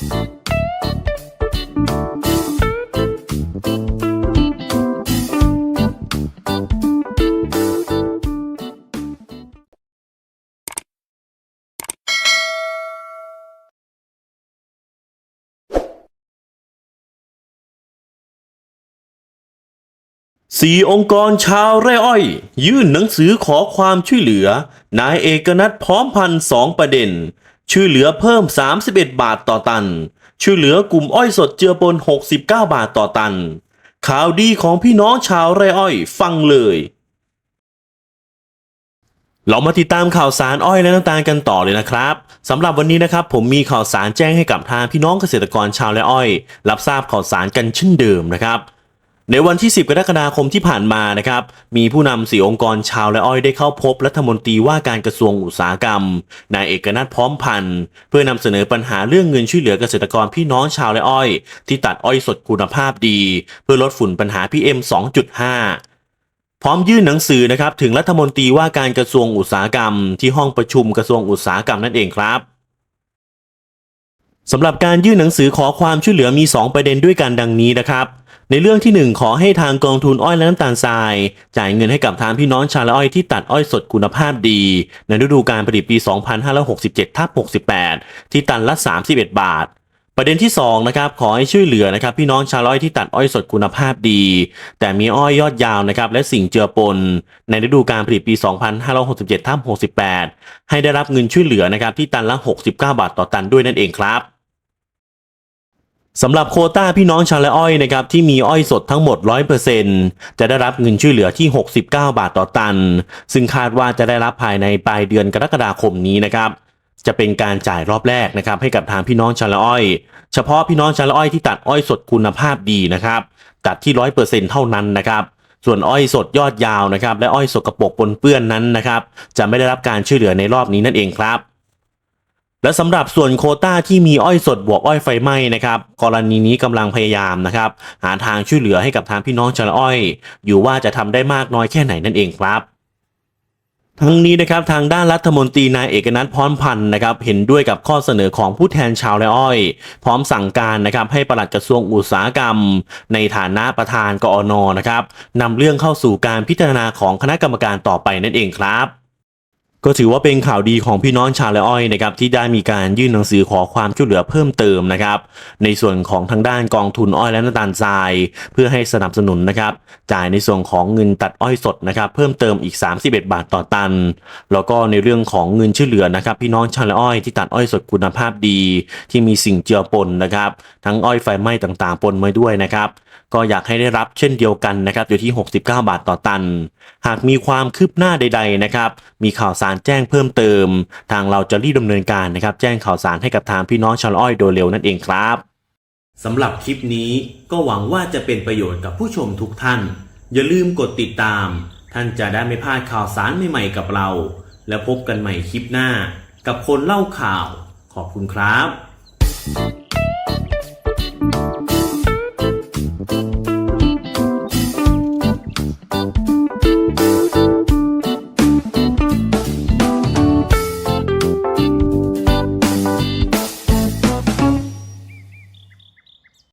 สี่องค์กรชาวไร่อ้อย ยื่นหนังสือขอความช่วยเหลือ นายเอกนัทพร้อมพันสองประเด็น ช่วยเหลือเพิ่ม 31 บาทต่อตัน ช่วยเหลือกลุ่มอ้อยสดเจือปน 69 บาทต่อตัน ข่าวดีของพี่น้องชาวไร่อ้อยฟังเลย เรามาติดตามข่าวสารอ้อยและน้ำตาลกันต่อเลยนะครับสำหรับวันนี้นะครับ ผมมีข่าวสารแจ้งให้กับทางพี่น้องเกษตรกรชาวไร่อ้อย รับทราบข่าวสารกันเช่นเดิมนะครับ ในวันที่ 10 กรกฎาคมที่ผ่านมานะครับ มีผู้นำสี่องค์กรชาวและอ้อยได้เข้าพบรัฐมนตรีว่าการกระทรวงอุตสาหกรรม นายเอกนัทพร้อมพันธ์เพื่อนำเสนอปัญหาเรื่องเงินช่วยเหลือเกษตรกรพี่น้องชาวและอ้อย ที่ตัดอ้อยสดคุณภาพดี เพื่อลดฝุ่นปัญหา PM 2.5พร้อมยื่นหนังสือนะครับถึงรัฐมนตรีว่าการกระทรวงอุตสาหกรรม ที่ห้องประชุมกระทรวงอุตสาหกรรมนั่นเองครับ สำหรับการยื่นหนังสือขอความช่วยเหลือมี 2 ประเด็นด้วยกันดังนี้นะครับ ในเรื่องที่ 1 ขอให้ทางกองทุนอ้อยและน้ำตาลทราย จ่ายเงินให้กับทางพี่น้องชาวละอ้อยที่ตัดอ้อยสดคุณภาพดี ในฤดูการผลิตปี 2567ทับ68 ที่ตันละ 31 บาท ประเด็นที่2นะครับขอให้ช่วยเหลือนะครับพี่น้องชาวละอ้อยที่ตัดอ้อยสดคุณภาพดี แต่มีอ้อยยอดยาวนะครับและสิ่งเจือปน ในฤดูการผลิตปี 2567ทับ68 ให้ได้รับเงินช่วยเหลือนะครับที่ตันละ 69 บาทต่อตันด้วยนั่นเองครับ สำหรับโคต้าพี่น้องชาวละอ้อยนะครับที่มีอ้อยสดทั้งหมด 100%จะได้รับเงินช่วยเหลือที่ 69 บาทต่อตัน ซึ่งคาดว่าจะได้รับภายในปลายเดือนกรกฎาคมนี้นะครับจะเป็นการจ่ายรอบแรกนะครับให้กับทางพี่น้องชาวละอ้อย เฉพาะพี่น้องชาวละอ้อยที่ตัดอ้อยสดคุณภาพดีนะครับตัดที่ 100%เท่านั้นนะครับส่วนอ้อยสดยอดยาวนะครับและอ้อยสกปรกปนเปื้อนนั้นนะครับจะไม่ได้รับการช่วยเหลือในรอบนี้นั่นเองครับ และสำหรับส่วนโคต้าที่มีอ้อยสดบวกอ้อยไฟไหม้นะครับกรณีนี้กำลังพยายามนะครับหาทางช่วยเหลือให้กับทางพี่น้องชาวอ้อย อยู่ว่าจะทำได้มากน้อยแค่ไหนนั่นเองครับทั้งนี้นะครับทางด้านรัฐมนตรีนายเอกนัทพรพันธ์นะครับเห็นด้วยกับข้อเสนอของผู้แทนชาวละอ้อย พร้อมสั่งการนะครับให้ปลัดกระทรวงอุตสาหกรรม ในฐานะประธานกอนนะครับนำเรื่องเข้าสู่การพิจารณาของคณะกรรมการต่อไปนั่นเองครับ ก็ถือว่าเป็นข่าวดีของพี่น้องชาวละอ้อยนะครับที่ได้มีการยื่นหนังสือขอความช่วยเหลือเพิ่มเติมนะครับในส่วนของทางด้านกองทุนอ้อยและน้ำตาลทราย เพื่อให้สนับสนุนนะครับจ่ายในส่วนของเงินตัดอ้อยสดนะครับเพิ่มเติมอีก 31 บาทต่อตัน แล้วก็ในเรื่องของเงินช่วยเหลือนะครับพี่น้องชาวละอ้อยที่ตัดอ้อยสดคุณภาพดี ที่มีสิ่งเจือปนนะครับทั้งอ้อยไฟไหม้ต่างๆ ปนมาด้วยนะครับก็อยากให้ได้รับเช่นเดียวกันนะครับอยู่ที่ 69 บาทต่อตัน หากมีความคืบหน้าใด ๆนะครับมีข่าวสารแจ้งเพิ่มเติม ทางเราจะรีบดำเนินการนะครับ แจ้งข่าวสารให้กับทางพี่น้องชาวอ้อยโดยเร็วนั่นเองครับสำหรับคลิปนี้ก็หวังว่าจะเป็นประโยชน์กับผู้ชมทุกท่าน อย่าลืมกดติดตาม ท่านจะได้ไม่พลาดข่าวสารใหม่ๆกับเรา แล้วพบกันใหม่คลิปหน้า กับคนเล่าข่าว ขอบคุณครับ